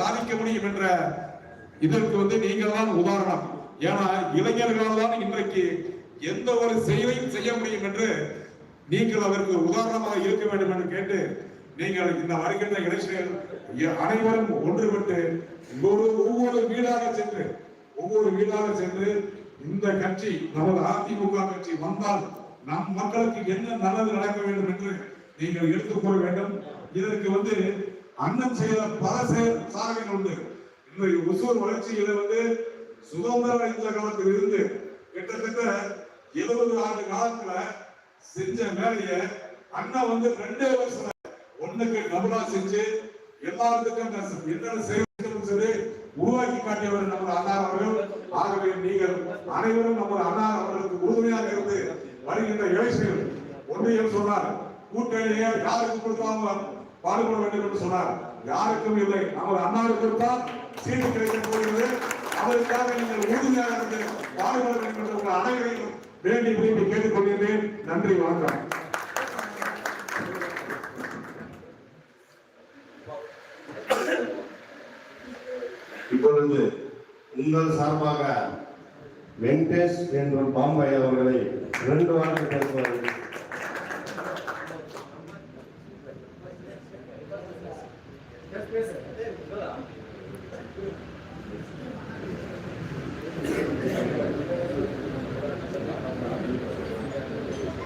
சாதிக்க முடியும் என்ற இதற்கு வந்து நீங்கள் தான் உதாரணம். ஏன்னா இளைஞர்களால் தான் இன்றைக்கு எந்த ஒரு செயலையும் செய்ய முடியும் என்று நீங்கள் அதற்கு உதாரணமாக இருக்க வேண்டும் என்று கேட்டு நீங்கள் இந்த வருகின்ற இளைஞர்கள் அனைவரும் ஒன்றுபட்டு ஒரு ஒவ்வொரு வீடாக சென்று ஒவ்வொரு வீடாக சென்று இந்த கட்சி நமது அதிமுக கட்சி வந்தால் நம் மக்களுக்கு என்ன நல்லது நடக்க வேண்டும் என்று நீங்கள் எடுத்துக் கொள்ள வேண்டும். இதற்கு வந்து அண்ணன் செய்த பல சாதனைகள் உண்டு. இன்றைய ஒசூர் வளர்ச்சியில வந்து சுதந்திர அளித்த காலத்தில் இருந்து கிட்டத்தட்ட எழுபது ஆண்டு காலத்துல செஞ்ச வேலைய அண்ணன் வந்து ரெண்டே வருஷம் ஒண்ணுக்கு டபுளா செஞ்சு எல்லாத்துக்கும் என்னென்ன செய்யணும் சரி உருவாக்கி காட்டியவர் நம்ம அண்ணா அவர்கள். ஆகவே நீங்கள் அனைவரும் நம்ம அண்ணா அவர்களுக்கு உறுதுணையாக இருந்து வருகின்ற இளைஞர்கள் ஒன்றையும் சொன்னார் கூட்டணியை யாருக்கு கொடுத்தாலும் பாடுபட வேண்டும் என்று சொன்னார். யாருக்கும் இல்லை. நமது அண்ணாவுக்கு தான் சீட்டு கிடைக்கப் போகிறது. அதற்காக நீங்கள் உறுதியாக இருந்து பாடுபட வேண்டும் என்று உங்கள் அனைவரையும் வேண்டி விரும்பி கேட்டுக்கொள்கிறேன் நன்றி வணக்கம். இப்பொழுது உங்கள் சார்பாக வெங்கடேஷ் என்ற பாம்பாய் அவர்களை இரண்டு வாரம் பேசுவார்கள்.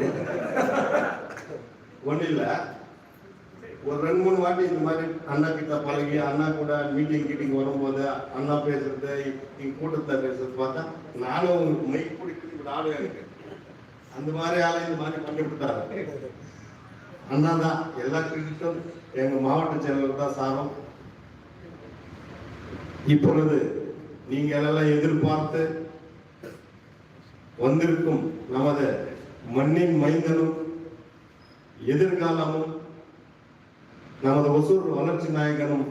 வந்தாங்க ஒன்றும் இல்லை. ஒரு ரெண்டு மூணு வாட்டி இந்த மாதிரி அண்ணா கிட்ட பழகி அண்ணா கூட மீட்டிங் கீட்டிங் வரும்போது அண்ணா பேசுறது இங்க கூட்டத்தை பேசுறது பார்த்தா நானும் உங்களுக்கு மை பிடிக்கிறது ஒரு ஆளு எனக்கு. அந்த மாதிரி ஆளை இந்த மாதிரி பண்ணி விட்டாரு அண்ணா தான் எல்லா கிரெடிட்டும் எங்க மாவட்ட செயலர் தான் சாரம். இப்பொழுது நீங்கள் எல்லாம் எதிர்பார்த்து வந்திருக்கும் நமது மண்ணின் மைந்தனும் எதிர்காலமும் நமது ஒசூர் வளர்ச்சி நாயகனும்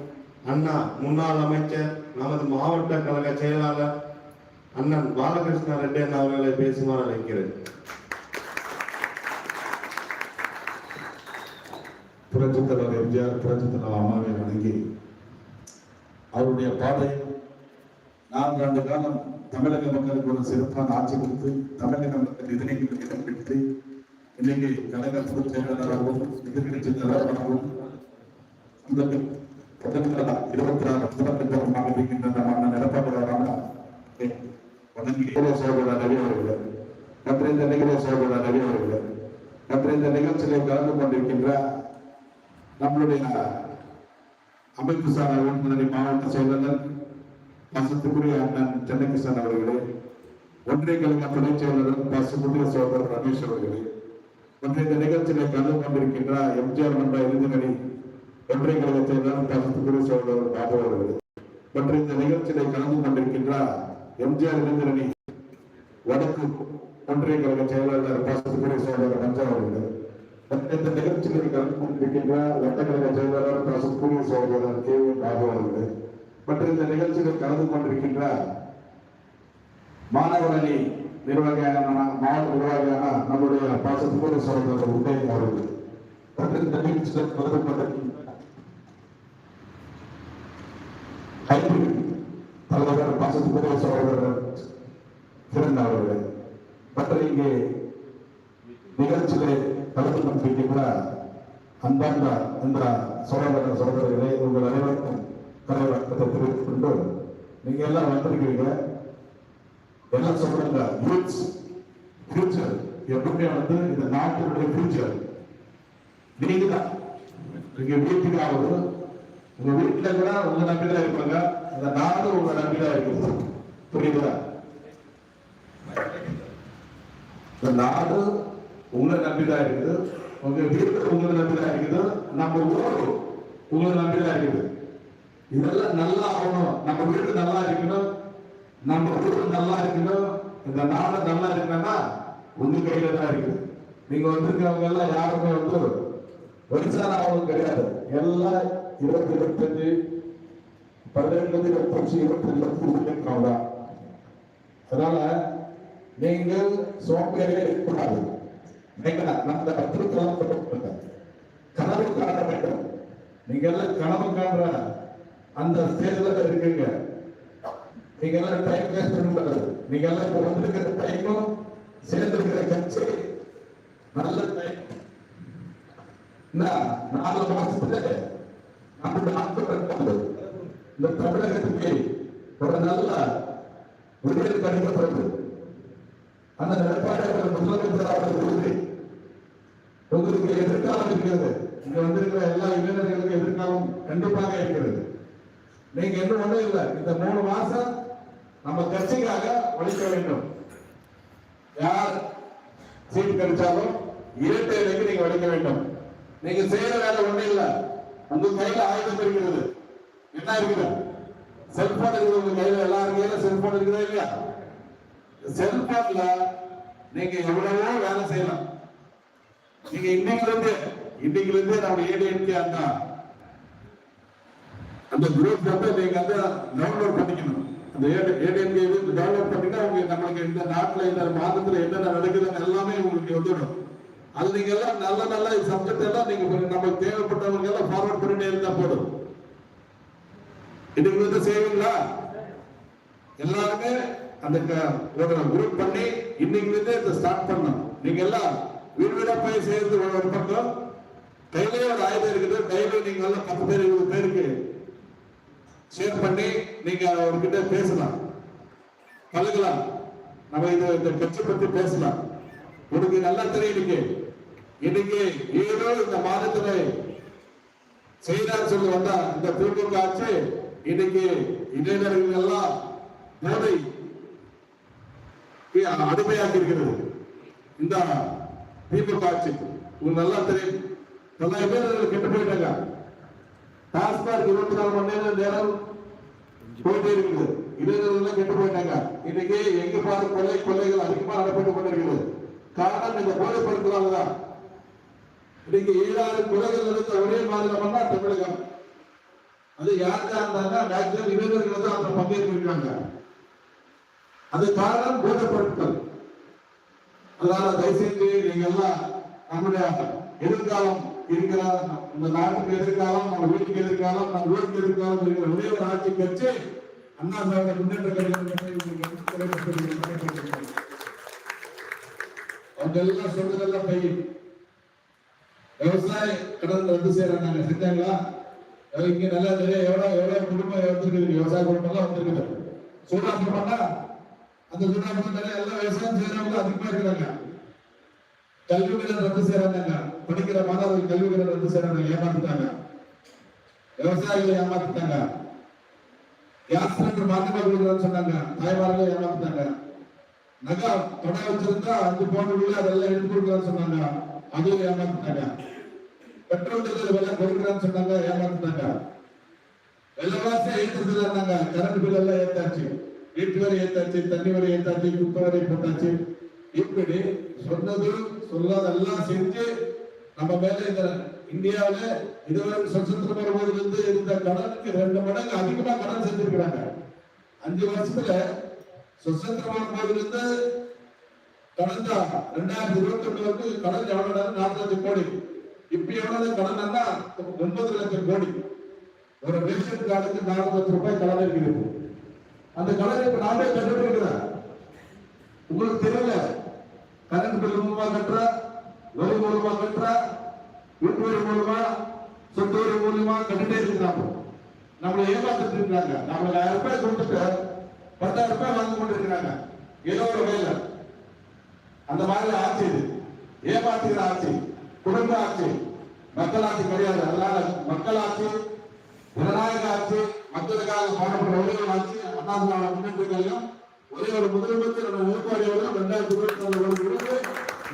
அண்ணா முன்னாள் அமைச்சர் நமது மாவட்ட கழக செயலாளர் அண்ணன் பாலகிருஷ்ண ரெட்டி அண்ணா அவர்களை பேசுமாறு அழைக்கிறேன். புரட்சித் தலைவர் எம்ஜிஆர் புரட்சித் தலைவர் அம்மாவை வணங்கி அவருடைய பாதை நான்கு ஆண்டு காலம் தமிழக மக்களுக்கு ஒரு சிறப்பான ஆட்சி கொடுத்து தமிழக மக்கள் எதிரிகளுக்கு இடம் பிடித்து இன்னைக்கு கலைஞர் பொதுச் செயலாளராகவும் எதிர்கட்சி தலைவராகவும் அந்த இருபத்தி ஆறு முதலமைச்சருமாக இருக்கின்ற நம்ம அண்ணன் எடப்பாடியாரான வணங்கி. சோதரர் ரவி அவர்களே மற்றும் இந்த நிகழ்வு சோதரர் ரவி அவர்களே மற்றும் இந்த நிகழ்ச்சியிலே கலந்து கொண்டிருக்கின்ற நம்மளுடைய அமைப்பு சார் மாவட்ட செயலாளர் பசுத்துக்குரிய அண்ணன் சென்னகிருஷ்ணன் அவர்களே ஒன்றிய கழக துணைச் செயலாளர் பசுக்குரிய சோதரர் ரமேஷ் அவர்களே மற்றும் இந்த நிகழ்ச்சியை கலந்து கொண்டிருக்கின்ற எம்ஜிஆர் மன்ற இளைஞரணி ஒன்றிய கழக செயலாளர் பசுத்துக்குரிய சோழர் பாபு அவர்களே. மற்றும் இந்த நிகழ்ச்சியை கலந்து கொண்டிருக்கின்ற எம்ஜிஆர் இளைஞரணி வடக்கு ஒன்றிய கழக செயலாளர் பாசத்துக்குரிய சோழர் மஞ்சா அவர்களே இந்த நிகழ்ச்சியில் கலந்து கொண்டிருக்கின்ற வட்டக்கழக செயலாளர் பசுத்துக்குரிய சோதரர் கே பாபு அவர்களே. மற்றும் இந்த நிகழ்ச்சியில் கலந்து கொண்டிருக்கின்ற மாணவரணி நிர்வாகியான மாவட்ட நிர்வாகியான நம்முடைய பாசத்துக்குரிய சோதரர் உதய் அவர்கள் மற்றும் இந்த நிகழ்ச்சியில் கலந்து கொண்டிருக்கின்ற ஹைபிரிட் தலைவர் பாசத்துக்கு சகோதரர் சிறந்த அவர்கள். மற்றும் இங்கே நிகழ்ச்சியிலே கலந்து கொண்டிருக்கின்ற அன்பார்ந்த இந்த சகோதர சகோதரர்களே உங்கள் அனைவருக்கும் தலைவர்க்கத்தை தெரிவித்துக் கொண்டு நீங்க எல்லாம் வந்திருக்கீங்க எல்லாம் சொல்றாங்க? யூத்ஸ் ஃபியூச்சர் எப்பவுமே வந்து இந்த நாட்டினுடைய ஃபியூச்சர் நீங்க தான். நீங்க வீட்டுக்காவது உங்க வீட்டுல கூட உங்க நம்பிதான் இருப்பாங்க. அந்த நாடு உங்க நம்பிதான் இருக்குது. புரியுதா? இந்த நாடு உங்களை நம்பிதான் இருக்குது. உங்க வீடு உங்களை நம்பிதான் இருக்குது. நம்ம ஊர் உங்களை நம்பிதான் இருக்குது. இதெல்லாம் நல்லா ஆகணும். நம்ம வீடு நல்லா இருக்கணும். நம்ம ஊர் நல்லா இருக்கணும். இந்த நாடு நல்லா இருக்கணும்னா உங்க கையில தான் இருக்கு நீங்க வந்திருக்கவங்க எல்லாம் யாருமே வந்து வயசான ஆளுங்க கிடையாது. எல்லாம் இருபத்தி இருபத்தஞ்சு பதினெண்டு இருபத்தஞ்சு இருபத்தஞ்சு இருக்கிறவங்க தான் அதனால நீங்கள் சோம்பேறியே இருக்கக்கூடாது. நம்ம அந்த கத்திருக்கலாம் கனவு காண வேண்டும் நீங்க எல்லாம் கனவு காண்ற அந்த ஸ்டேஜ்ல இருக்கீங்க. நீங்க எல்லாம் டைம் வேஸ்ட் பண்ணக்கூடாது நீங்க எல்லாம் இப்ப வந்திருக்கிற டைமும் சேர்ந்திருக்கிற கட்சி நல்ல டைம் நாலு மாசத்துல நம்ம நாட்டு இந்த தமிழகத்துக்கு ஒரு நல்ல விடுதலை கிடைக்கப்படுது அந்த எடப்பாடி முதலமைச்சர் அவர்கள் உறுதி உங்களுக்கு எதிர்காலம் இருக்கிறது. இங்க வந்திருக்கிற எல்லா இளைஞர்களுக்கும் எதிர்காலம் கண்டிப்பாக இருக்கிறது. நீங்க என்ன ஒண்ணும் இல்லை. இந்த மூணு மாசம் நம்ம கட்சிக்காக உழைக்க வேண்டும். யார் சீட் கிடைச்சாலும் இரட்டை இலைக்கு நீங்க உழைக்க வேண்டும். நீங்க செய்யற வேலை ஒண்ணும் இல்ல. உங்க கையில ஆயுதம் இருக்கிறது. என்ன இருக்குது? செல்போன் இருக்குது உங்க கையில. எல்லாரும் கையில செல்போன் இருக்குதா இல்லையா? செல்போன்ல நீங்க எவ்வளவோ வேலை செய்யலாம். நீங்க இன்னைக்குல இருந்து இன்னைக்குல இருந்து நம்ம ஏடிஎம்கே அந்த அந்த குரூப் வந்து நீங்க வந்து டவுன்லோட் பண்ணிக்கணும். அந்த ஏடிஎம்கே இது டவுன்லோட் பண்ணிங்கன்னா உங்களுக்கு நம்மளுக்கு இந்த நாட்டுல இந்த மாதத்துல என்னென்ன நடக்குதுன்னு எல்லாமே உங்களுக்கு வந்துடும். அது நீங்க எல்லாம் நல்ல நல்ல சப்ஜெக்ட் எல்லாம் நீங்க நமக்கு தேவைப்பட்டவங்க எல்லாம் ஃபார்வர்ட் பண்ணிட்டே இருந்தா போதும். இன்னைக்கு வந்து செய்வீங்களா? எல்லாருமே அந்த ஒரு குரூப் பண்ணி இன்னைக்கு இருந்து இதை ஸ்டார்ட் பண்ணணும். நீங்க எல்லாம் வீடு வீடா போய் சேர்ந்து ஒரு பக்கம். கையிலேயே ஒரு ஆயுதம் இருக்குது. கையில நீங்க எல்லாம் பத்து பேர் இருபது பேருக்கு ஷேர் பண்ணி நீங்க அவர்கிட்ட பேசலாம். பழகலாம் நம்ம இது இந்த கட்சி பத்தி பேசலாம். உனக்கு நல்லா தெரியும் இன்னைக்கு ஏதோ இந்த மாதத்துல செய்தார் சொல்லி வந்தா இந்த திமுக ஆட்சி இன்னைக்கு இளைஞர்கள் எல்லாம் போதை அடிமையாக இருக்கிறது. இந்த திமுக ஆட்சி. உங்களுக்கு நல்லா தெரியும். தொள்ளாயிரம் பேர் கெட்டு போயிட்டாங்க. டாஸ்மாக் இருபத்தி நாலு மணி நேரம் நேரம் போயிட்டே இருக்குது. இளைஞர்கள் கெட்டு போயிட்டாங்க. இன்னைக்கு எங்க பாரு கொலை கொலைகள் அதிகமாக நடைபெற்று கொண்டிருக்கிறது காரணம் இந்த போதை தான். இன்னைக்கு ஏழாறு கொலைகள் நடந்த ஒரே மாநிலம் தான் தமிழகம். அது யாருக்கா இருந்தாங்க மேக்சிமம் இளைஞர்கள் தான் அந்த பங்கேற்பிருக்காங்க அது காரணம் போதைப் பொருட்கள். அதனால தயவுசெய்து நீங்க எல்லாம் நம்முடைய எதிர்காலம் இருக்கிற இந்த நாட்டுக்கு எதிர்காலம் நம்ம வீட்டுக்கு எதிர்காலம் நம்ம ஊருக்கு எதிர்காலம் இருக்கிற ஒரே ஒரு ஆட்சி கட்சி அண்ணா சாரோட முன்னேற்ற கழகம் அவங்க எல்லாம் சொல்றதெல்லாம் பை விவசாய கடன் ரத்து செய்யறாங்க செஞ்சாங்களா? இங்க நல்லா தெரியும் எவ்வளவு எவ்வளவு குடும்பம் வந்துருக்குது. விவசாய குடும்பம் எல்லாம் வந்துருக்குது. சூடாப்பு பண்ணா அந்த சூடாப்பு நிறைய எல்லாம் விவசாயம் செய்யறவங்க அதிகமா இருக்கிறாங்க. கல்வி கடன் ரத்து செய்யறாங்க படிக்கிற மாணவர்கள் கல்வி கடன் ரத்து செய்யறாங்க ஏமாத்துட்டாங்க. விவசாயிகளை ஏமாத்துட்டாங்க. கேஸ் சிலிண்டர் மாத்திரமா கொடுக்குறேன்னு சொன்னாங்க. தாய்மார்களை ஏமாத்துட்டாங்க. நகை தொடை வச்சிருந்தா அஞ்சு பவுன் உள்ள அதெல்லாம் எடுத்து கொடுக்கலாம்னு சொன்னாங்க. அதுவும் ஏமாத்துட்டாங்க. பெட்ரோல் டீசல் விலை கொடுக்குறேன்னு சொன்னாங்க. ஏமாத்துட்டாங்க. விலைவாசி ஏற்றுறதுல இருந்தாங்க. கரண்ட் பில் எல்லாம் ஏத்தாச்சு. வீட்டு வரை ஏத்தாச்சு. தண்ணி வரை ஏத்தாச்சு. குப்பை வரை போட்டாச்சு. இப்படி சொன்னது சொல்லாதெல்லாம் செஞ்சு நம்ம மேல இந்த இந்தியாவில இதுவரை சுதந்திரம் வரும்போதுல இருந்து இருந்த கடனுக்கு ரெண்டு மடங்கு அதிகமா கடன் செஞ்சிருக்கிறாங்க. அஞ்சு வருஷத்துல சுதந்திரம் வரும்போதுல இருந்து கடந்த ரெண்டாயிரத்தி இருபத்தி ஒண்ணு வரைக்கும் கடன் எவ்வளவு நாலு லட்சம் கோடி. இப்ப எவ்வளவு கடன்னா ஒன்பது லட்சம் கோடி. ஒரு ரேஷன் கார்டுக்கு நாலு லட்சம் ரூபாய் கடன் இருக்கிறது அந்த கடன் இப்ப நாமே கட்டிட்டு இருக்கிறேன் உங்களுக்கு தெரியல. கரண்ட் பில் மூலமா கட்டுற வரி மூலமா கட்டுற வீட்டு மூலமா சொத்து வரி மூலமா கட்டிட்டே இருக்கிறாங்க நம்மளை ஏமாத்திட்டு இருக்கிறாங்க நம்மளுக்கு ஆயிரம் ரூபாய் கொடுத்துட்டு பத்தாயிரம் ரூபாய் வாங்கி கொண்டு இருக்கிறாங்க ஏதோ ஒரு வேலை அந்த மாதிரி ஆட்சி இது. ஏமாத்துகிற ஆட்சி குடும்ப ஆட்சி மக்கள் ஆட்சி கிடையாது. அதனால மக்கள் ஆட்சி ஜனநாயக ஆட்சி மக்களுக்காக பாடப்பட்ட ஒரே ஒரு ஆட்சி அண்ணா முன்னேற்றங்களையும் ஒரே ஒரு முதலமைச்சர் நம்ம அவர்கள் ரெண்டாயிரத்தி இருபத்தி நாலு வருடம்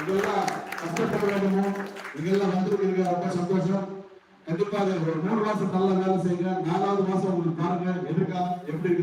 இதெல்லாம் கஷ்டப்பட வேண்டுமோ இதெல்லாம் வந்துருக்கீங்க ரொம்ப சந்தோஷம் கண்டிப்பாக ஒரு மூணு மாசம் நல்ல வேலை செய்யுங்க. நாலாவது மாசம் உங்களுக்கு பாருங்க எதிர்காலம் எப்படி இருக்குதுன்னு